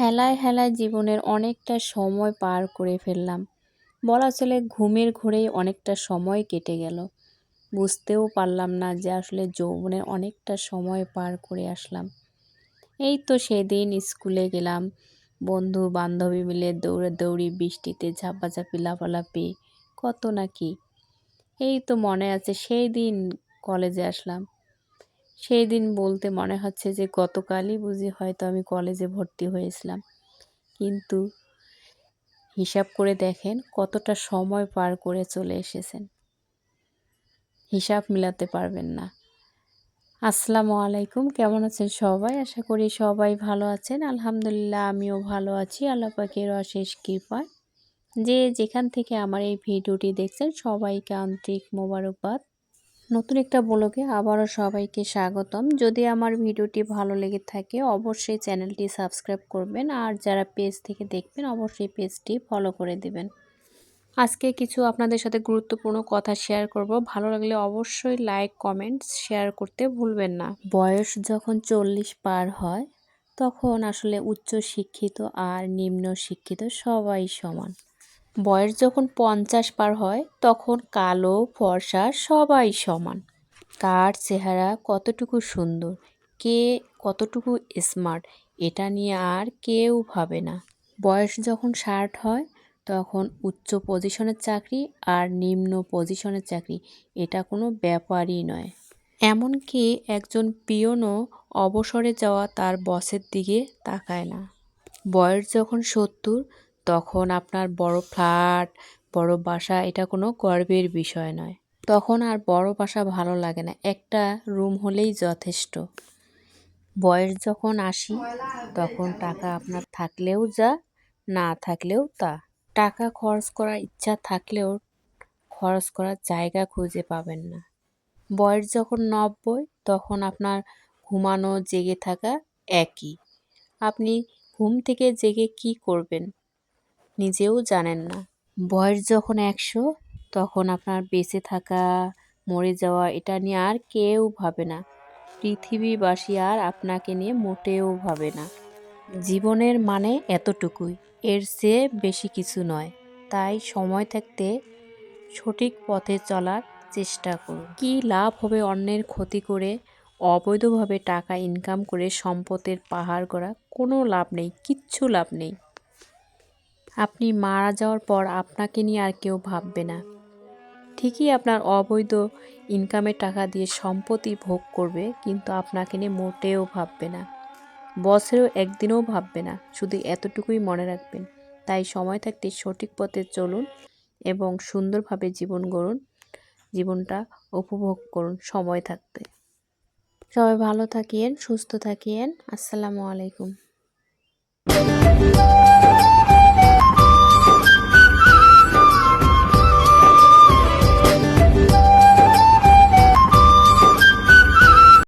হেলায় হেলায় জীবনের অনেকটা সময় পার করে ফেললাম। বলা চলে ঘুমের ঘোরেই অনেকটা সময় কেটে গেল। বুঝতেও পারলাম না যে আসলে যৌবনের অনেকটা সময় পার করে আসলাম। এই তো সেদিন স্কুলে গেলাম। বন্ধু বান্ধবী মিলে দৌড়ে দৌড়ি বৃষ্টিতে ঝাপাঝাপি, লাফালাফি, কত না কি। এই তো মনে আছে সেই দিন কলেজে আসলাম। সেই দিন বলতে মনে হচ্ছে যে, গতকালই বুঝি হয়তো আমি কলেজে ভর্তি হয়েছিলাম। কিন্তু হিসাব করে দেখেন কতটা সময় পার করে চলে এসেছেন। হিসাব মিলাতে পারবেন না। আসসালামু আলাইকুম, কেমন আছেন সবাই? আশা করি সবাই ভালো আছেন। আলহামদুলিল্লাহ, আমিও ভালো আছি। আল্লাহ অশেষ কৃপায়। যে যেখান থেকে আমার এই ভিডিওটি দেখছেন, সবাইকে আন্তরিক মোবারকবাদ। নতুন একটা ব্লগে আবারও সবাইকে স্বাগতম। যদি আমার ভিডিওটি ভালো লেগে থাকে, অবশ্যই চ্যানেলটি সাবস্ক্রাইব করবেন আর যারা পেজ থেকে দেখবেন, অবশ্যই পেজটি ফলো করে দেবেন। আজকে কিছু আপনাদের সাথে গুরুত্বপূর্ণ কথা শেয়ার করব। ভালো লাগলে অবশ্যই লাইক, কমেন্টস, শেয়ার করতে ভুলবেন না। বয়স যখন চল্লিশ পার হয়, তখন আসলে উচ্চ শিক্ষিত আর নিম্ন শিক্ষিত সবাই সমান। বয়স যখন পঞ্চাশ পার হয়, তখন কালো, ফর্সা সবাই সমান। কার চেহারা কতটুকু সুন্দর, কে কতটুকু স্মার্ট এটা নিয়ে আর কেউ ভাবে না। বয়স যখন ষাট হয়, তখন উচ্চ পজিশনের চাকরি আর নিম্ন পজিশনের চাকরি, এটা কোনো ব্যাপারই নয়। এমনকি একজন পিয়নও অবসরে যাওয়া তার বসের দিকে তাকায় না। বয়স যখন সত্তর তখন আপনার বড় ফ্ল্যাট, বড় বাসা, এটা কোনো গর্বের বিষয় নয়। তখন আর বড় বাসা ভালো লাগে না, একটা রুম হলেই যথেষ্ট। বয়স যখন আসি তখন টাকা আপনার থাকলেও যা, না থাকলেও তা। টাকা খরচ করার ইচ্ছা থাকলেও খরচ করার জায়গা খুঁজে পাবেন না। বয়স যখন নব্বই, তখন আপনার ঘুমানো, জেগে থাকা একই। আপনি ঘুম থেকে জেগে কি করবেন? নিজেও জানেন না। বয়স যখন একশো, তখন আপনার বেঁচে থাকা, মরে যাওয়া, এটা নিয়ে আর কেউ ভাবে না। পৃথিবীবাসী আর আপনাকে নিয়ে মোটেও ভাবে না। জীবনের মানে এতটুকুই, এর চেয়ে বেশি কিছু নয়। তাই সময় থাকতে সঠিক পথে চলার চেষ্টা করুন। কী লাভ হবে অন্যের ক্ষতি করে অবৈধভাবে টাকা ইনকাম করে সম্পদের পাহাড় করা কোনো লাভ নেই, কিচ্ছু লাভ নেই। আপনি মারা যাওয়ার পর আপনাকে নিয়ে আর কেউ ভাববে না। ঠিকই আপনার অবৈধ ইনকামের টাকা দিয়ে সম্পত্তি ভোগ করবে, কিন্তু আপনাকে নিয়ে মোটেও ভাববে না। বছরেও একদিনও ভাববে না, শুধু এতটুকুই মনে রাখবেন। তাই সময় থাকতে সঠিক পথে চলুন এবং সুন্দরভাবে জীবন গড়ুন, জীবনটা উপভোগ করুন সময় থাকতে। সবাই ভালো থাকিয়েন সুস্থ থাকিয়েন আসসালামু আলাইকুম।